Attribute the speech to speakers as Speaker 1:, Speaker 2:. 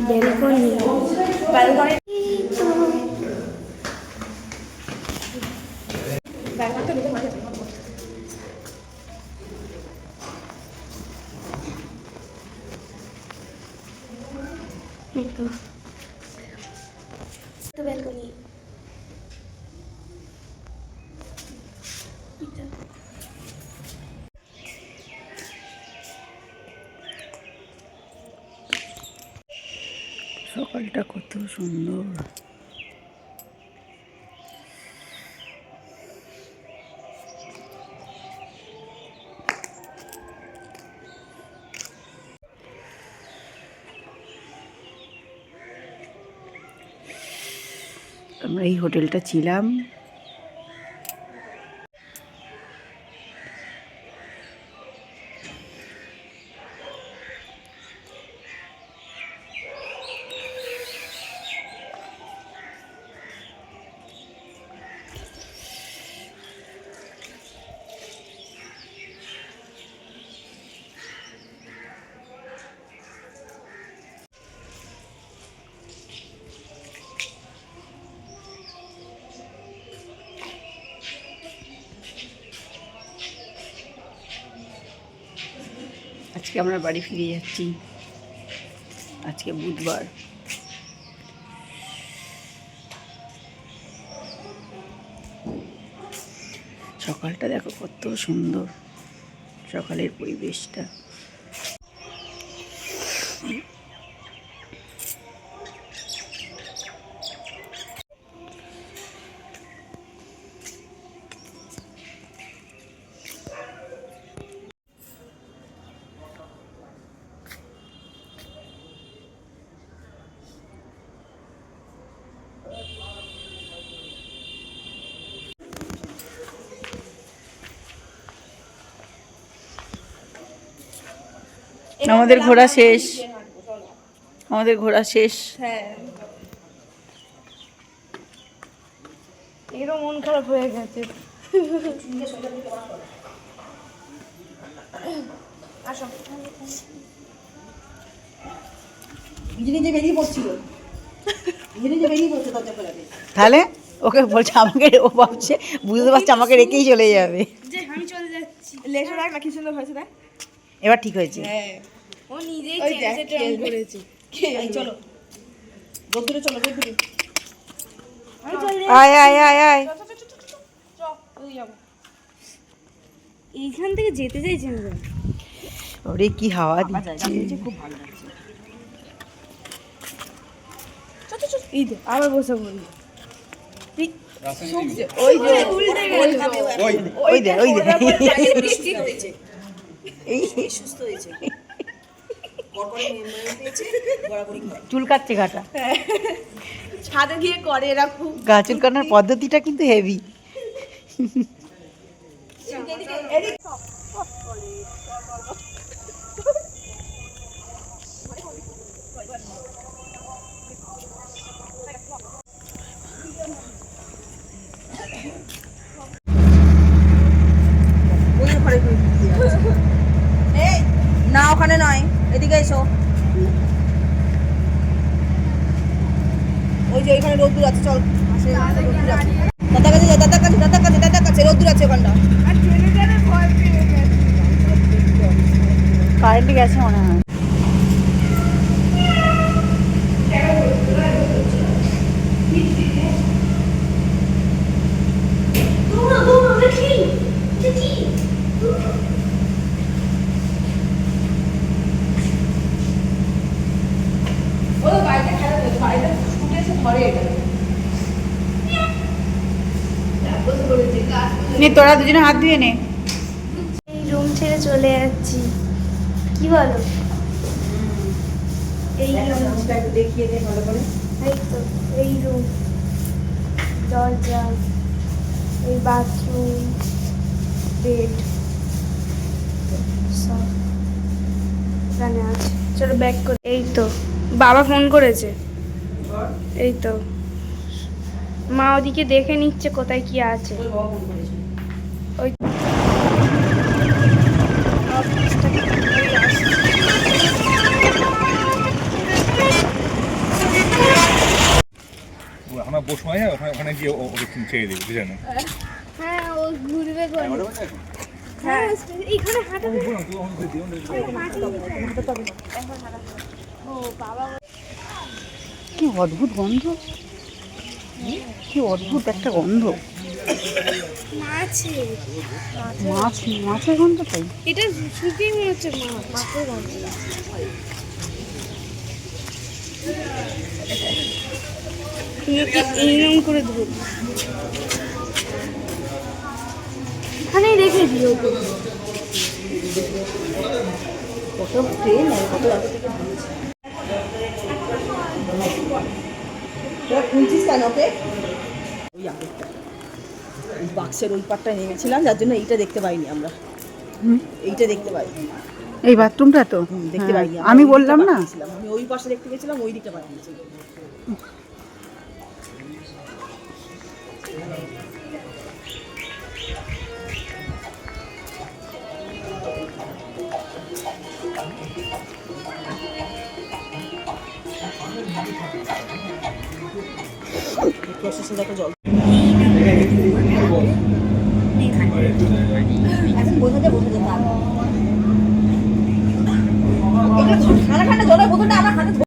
Speaker 1: Balcony
Speaker 2: balcony
Speaker 1: তো balcony
Speaker 3: সকালটা কত সুন্দর। আমরা এই হোটেলটা ছিলাম। আজকে আমরা বাড়ি ফিরে যাচ্ছি। আজকে বুধবার। সকালটা দেখো কত সুন্দর। সকালের পরিবেশটা। আমাদের ঘোরা শেষ। আমাদের ঘোরা শেষ।
Speaker 2: হ্যাঁ। এরও মন খারাপ হয়ে গেছে। আসো।
Speaker 4: নিজে নিজে বেরিয়ে পড়ছিল। নিজে নিজে বেরিয়ে পড়ছে দরজা খোলাতে
Speaker 3: তাহলে ওকে বলছে আমাকে ও ভাবছে বুঝতে পারছে আমাকে রেখেই চলে যাবে।
Speaker 1: যে আমি চলে যাচ্ছি।
Speaker 2: লেসো দেখ না কি সুন্দর হয়েছে দেখ
Speaker 3: এবার ঠিক হয়েছে।
Speaker 2: হ্যাঁ।
Speaker 1: ও নিজেই
Speaker 2: দেখ,
Speaker 1: চেঞ্জেটা করেছে
Speaker 4: চলো রোদ্দুরে চলো রোদ্দুরে
Speaker 3: আয় আয় আয় আয়
Speaker 1: এইখান থেকে যেতে চাইছেন
Speaker 3: ওরে কি হাওয়া দিচ্ছে
Speaker 4: খুব ভালো লাগছে
Speaker 2: এই দে আবার বসে বলি
Speaker 4: ওই যে
Speaker 3: ওই দে ওই দে
Speaker 4: এই সুস্থ হয়েছে
Speaker 3: চুল কাটছে ঘাটা
Speaker 2: ছাদে গিয়ে করে এরা খুব
Speaker 3: গা চুল কাটার পদ্ধতিটা কিন্তু হেভি
Speaker 4: না ওখানে নয়। এদিকে এসো। ওই যে ওইখানে রোদ্দুর আছে চল। রোদ্দুর আছে। দাদা কাছে যা, দাদা কাছে দাদার কাছে দাদার কাছে রোদ্দুর আছে ওখানটা।
Speaker 3: কারেন্ট গেছে মনে হয়
Speaker 4: ও বাইরে খেলা করছে বাইরে ছুটে এসে ঘরে এটা
Speaker 3: নে তোরা দুজনে হাত ধুয়ে নে।
Speaker 1: এই রুম ছেড়ে চলে যাচ্ছি। কি বলো? এই
Speaker 4: দেখিয়ে দে ভালো করে।
Speaker 1: এই তো এই রুম। দরজা এই বাথরুম বেড সব এখানে আছে। চলো ব্যাক করে এই তো বাবা ফোন করেছে। এই তো। মা ওদিকে দেখে নিচ্ছে কোথায় কি আছে। হ্যাঁ ও ঘুরবে হ্যাঁ, হ্যাঁ ও বাবা
Speaker 3: কি অদ্ভুত গন্ধ? কি অদ্ভুত একটা গন্ধ।
Speaker 1: মাছ।
Speaker 3: মাছের গন্ধ তাই
Speaker 1: এটা শুকিয়ে মনে হচ্ছে মাছের গন্ধ। এইরকম করে এখানেই রেখে দিও।
Speaker 4: কত ট্রেন আর কত আগে খুঁজছিস কেন ওকে ওই আগেরটা ওই বাক্সের ওই পাটটা নেমেছিলাম যার জন্য এইটা দেখতে পাইনি আমরা। এইটা দেখতে পাইনি
Speaker 3: এই বাথরুমটা তো?
Speaker 4: দেখতে
Speaker 3: হ্যাঁ,
Speaker 4: পাইনি।
Speaker 3: আমি বললাম না।
Speaker 4: আমি ওই পাশে দেখতে গেছিলাম ওই দিকটা জল ঠান্ডা ঠান্ডা জলের বোতলটা আমার হাতে